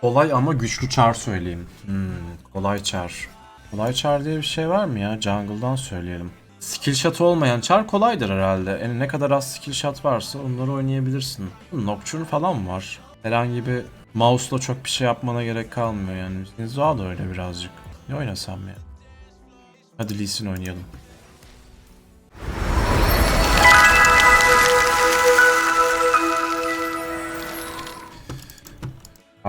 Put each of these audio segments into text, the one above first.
Kolay ama güçlü çar söyleyeyim. Hmm, kolay çar. Kolay çar diye bir şey var mı ya? Jungle'dan söyleyelim. Skill shot olmayan çar kolaydır herhalde. Yani ne kadar az skill shot varsa onları oynayabilirsin. Nocturne falan var. Herhangi bir mouse'la çok bir şey yapmana gerek kalmıyor yani. Zinzua da öyle birazcık. Ne oynasam ya? Hadi Lee Sin oynayalım.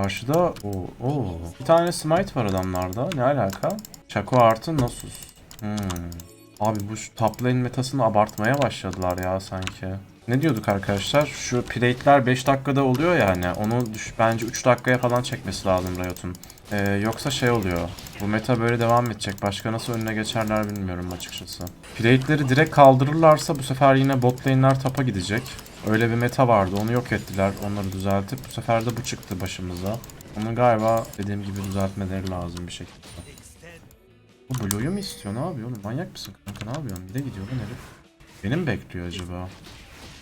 Karşıda o o bir tane smite var adamlarda. Ne alaka? Chaco artı Nasus. Hmm. Abi bu top lane metasını abartmaya başladılar ya sanki. Ne diyorduk arkadaşlar? Şu plate'ler 5 dakikada oluyor ya hani. Onu düş, bence 3 dakikaya falan çekmesi lazım Riot'un. Ee, yoksa şey oluyor. Bu meta böyle devam edecek. Başka nasıl önüne geçerler bilmiyorum açıkçası. Plate'leri direkt kaldırırlarsa bu sefer yine bot lane'ler tapa gidecek. Öyle bir meta vardı. Onu yok ettiler. Onları düzeltip bu sefer de bu çıktı başımıza. Onu galiba dediğim gibi düzeltmeleri lazım bir şekilde. Bu Blue'yu mu istiyor? Ne yapıyor oğlum? Manyak mısın kanka? Ne yapıyorsun? Bir de gidiyor lan herif. Beni mi bekliyor acaba?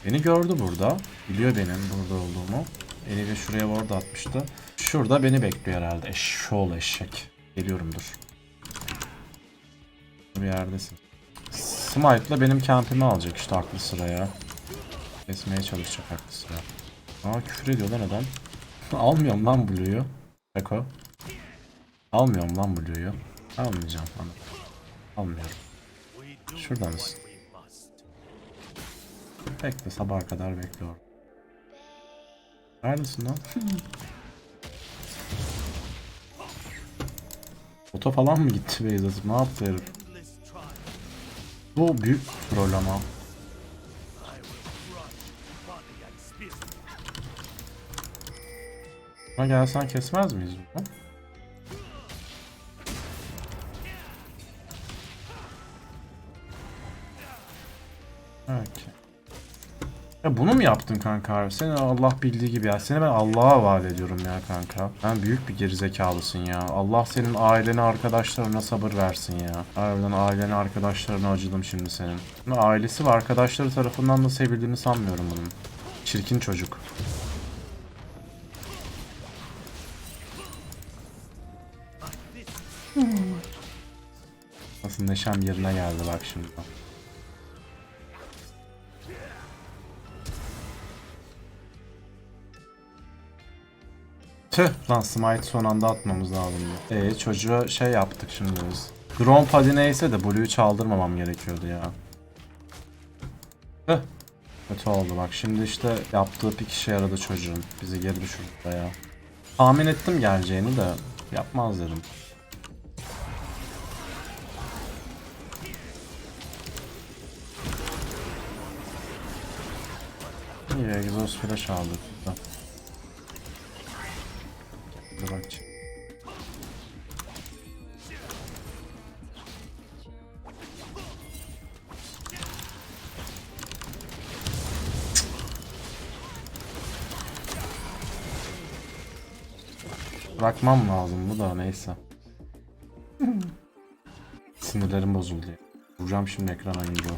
Beni gördü burada. Biliyor benim burada olduğumu. Eli de şuraya ward atmıştı. Şurada beni bekliyor herhalde. Eşşoğlu eşek. Geliyorum dur. Bir yerdesin. Smite'la benim campimi alacak işte aklı sıraya. Kesmeye çalışacak aklı sıra. Aa küfür ediyor lan adam. Almıyorum lan Blue'yu. Beko. Almıyorum lan Blue'yu. Almayacağım lan. Almıyorum. Şurada mısın? Bekle sabaha kadar bekliyorum. Neredesin lan? Ota falan mı gitti Beyzat? Ne yaptı herif? Bu büyük troll ama. Buna gelsen kesmez miyiz bunu? Evet. Ya bunu mu yaptın kanka abi? Seni Allah bildiği gibi ya. Seni ben Allah'a havale ediyorum ya kanka. Ben büyük bir gerizekalısın ya. Allah senin ailene arkadaşlarına sabır versin ya. Harbiden ailene arkadaşlarına acıdım şimdi senin. Ailesi ve arkadaşları tarafından da sevildiğini sanmıyorum bunun. Çirkin çocuk. Nasıl neşem yerine geldi bak şimdi. Tüh lan smite son anda atmamız lazım. Eee çocuğa şey yaptık şimdi biz. Grom hadi neyse de Blue'yu çaldırmamam gerekiyordu ya. Tüh. Kötü oldu bak şimdi işte yaptığı pik işe yaradı çocuğun. Bizi geri düşürdü ya. Tahmin ettim geleceğini de yapmaz dedim. İyi egzoz flash aldık. Dur bak. Bırakmam lazım bu da neyse. Sinirlerim bozuldu. Vuracağım şimdi ekrana ince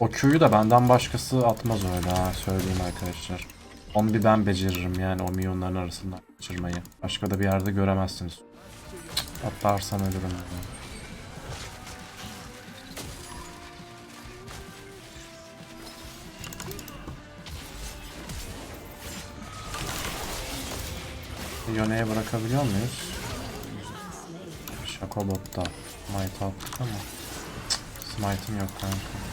O Q'yu da benden başkası atmaz öyle ha söyleyeyim arkadaşlar. Onu bir ben beceririm yani o milyonların arasından kaçırmayı. Başka da bir yerde göremezsiniz. Atlarsam ölürüm. Yani. Yone'ye bırakabiliyor muyuz? Şakobotta. Smite attık ama. Smite'ım yok kanka.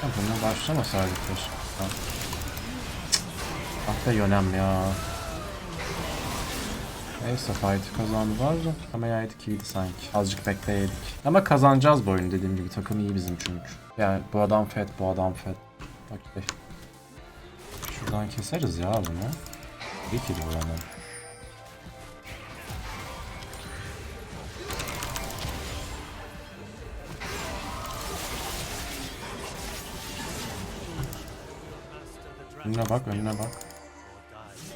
Ha, Bununla başlamasaydık keşke. Ah be yönem ya. Neyse fight'ı kazandılar da ama yedik iyiydi sanki. Azıcık bekleydik. Ama kazanacağız bu oyunu dediğim gibi. Takım iyi bizim çünkü. Yani bu adam fed, bu adam fed. Okey. Şuradan keseriz ya bunu. İyi ki bu adam. Önüne bak, önüne bak.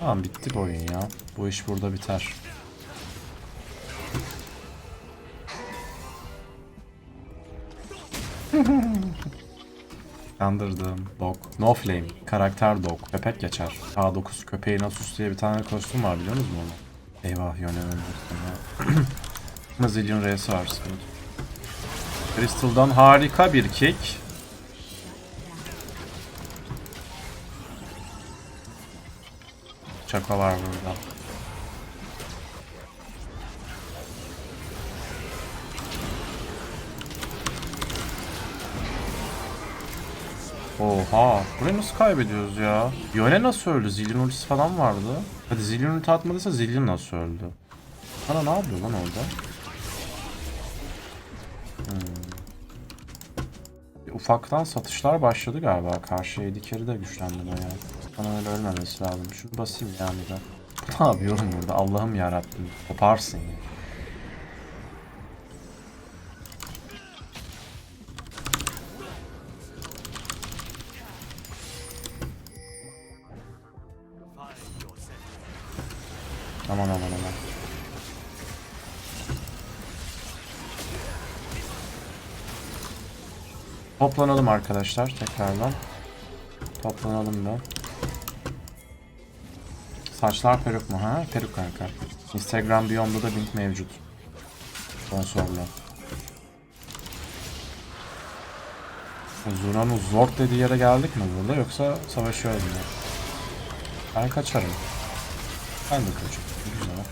Tamam bitti bu oyun ya. Bu iş burada biter. Kandırdım. Dog. No flame. Karakter dog. Köpek geçer. A9 köpeği Nasus diye bir tane kostüm var biliyor musunuz onu? Eyvah yöne öldürdüm ya. Zillion R'si var. Crystal'dan harika bir kick. Çaka var burada. Oha. Burayı nasıl kaybediyoruz ya? Yone nasıl öldü? Zillion ultisi falan vardı. Hadi Zillion ulti atmadıysa Zillion nasıl öldü? Bana ne yapıyor lan orada? Hmm. Ufaktan satışlar başladı galiba. Karşı carry de güçlendi bayağı. Bana öyle ölmemesi lazım. Şunu basayım yani de. Ne yapıyorum burada? Allah'ım yarabbim. Koparsın ya. Aman aman aman. Toplanalım arkadaşlar tekrardan. Toplanalım da. Saçlar peruk mu ha? Peruk kanka. Instagram biyomda da link mevcut. Sponsorlu. Zuna'nın zor dediği yere geldik mi burada yoksa savaşıyoruz mu? Ben kaçarım. Ben de kaçarım. Güzel.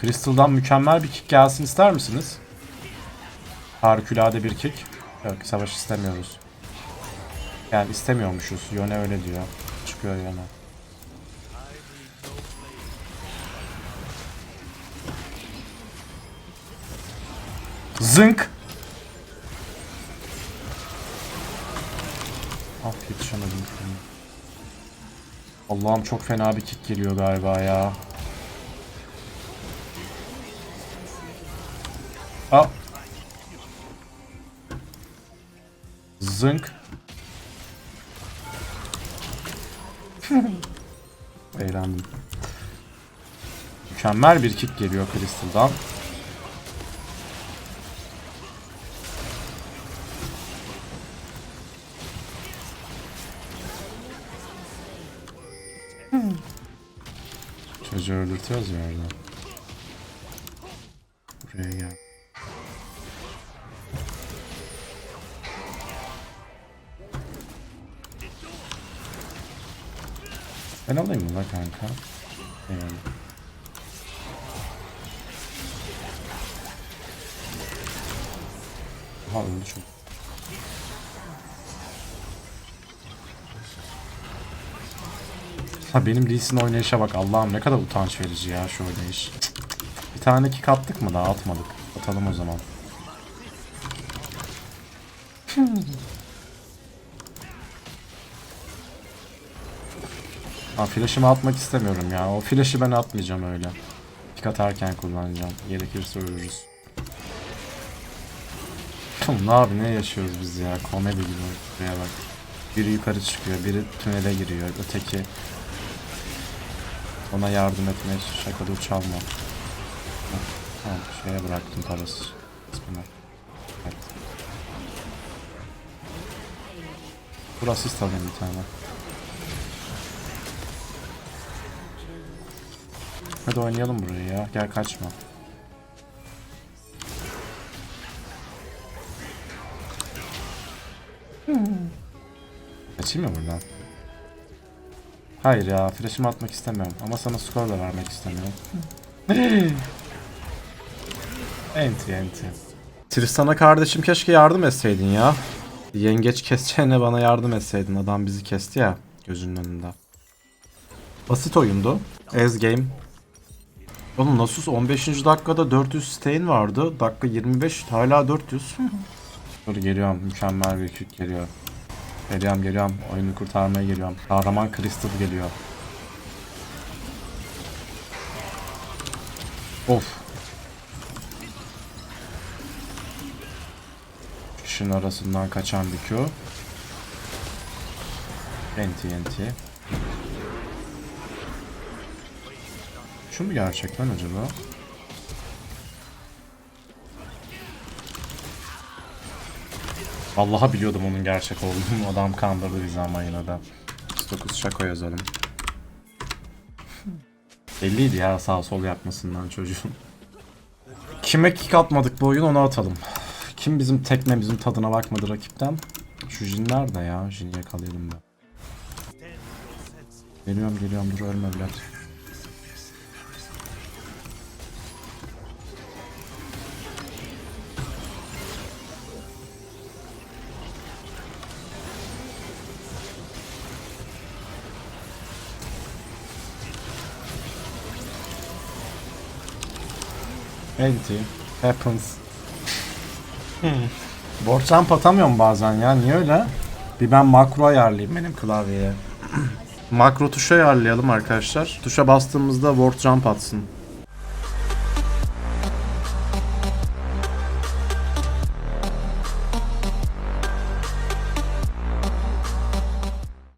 Crystal'dan mükemmel bir kick gelsin ister misiniz? Harikulade bir kick. Yok savaş istemiyoruz. Yani istemiyormuşuz. Yone öyle diyor. Çıkıyor Yone. Zınk! Ah yetişemedim. Allah'ım çok fena bir kick geliyor galiba ya. Aa. Zınk. Eğlendim. Mükemmel bir kick geliyor Crystal'dan. Çocuğu öldürtüyoruz ya orada. Buraya gel. Ben alayım mı kanka? Eyvallah. Aha öldü çok. Ha benim Lee Sin oynayışa bak Allah'ım ne kadar utanç verici ya şu oynayış. Bir tane kick attık mı daha atmadık. Atalım o zaman. Ha flash'ımı atmak istemiyorum ya. O flash'ı ben atmayacağım öyle. Pick atarken kullanacağım. Gerekirse ölürüz. ne abi ne yaşıyoruz biz ya? Komedi gibi. Buraya bak. Biri yukarı çıkıyor, biri tünele giriyor, öteki ona yardım etmeye şakalı çalma. Tamam, şeye bıraktım parası. İsmini. Evet. Burası alayım bir tane. Hadi oynayalım burayı ya. Gel kaçma. Kaçayım mı buradan? Hayır ya, flash'ımı atmak istemiyorum ama sana skor da vermek istemiyorum. enti enti. Tristan'a kardeşim keşke yardım etseydin ya. Yengeç keseceğine bana yardım etseydin. Adam bizi kesti ya gözünün önünde. Basit oyundu. Ez game. Oğlum Nasus 15. dakikada 400 stain vardı. Dakika 25 hala 400. Dur geliyorum. Mükemmel bir kick geliyor. Geliyorum geliyorum. Oyunu kurtarmaya geliyorum. Kahraman Crystal geliyor. Of. Kışın arasından kaçan bir Q. Enti enti. Şu mu gerçekten acaba? Allah'a biliyordum onun gerçek olduğunu. Adam kandırdı bizi ama yine de. 9 şako yazalım. Belliydi ya sağ sol yapmasından çocuğun. Kime kick atmadık bu oyun onu atalım. Kim bizim tekmemizin tadına bakmadı rakipten? Şu Jin nerede ya? Jin'i yakalayalım da. Geliyorum geliyorum dur ölme Vlad. Empty. Happens. Board jump atamıyorum bazen ya. Niye öyle? Bir ben makro ayarlayayım benim klavyeye. makro tuşu ayarlayalım arkadaşlar. Tuşa bastığımızda word jump atsın.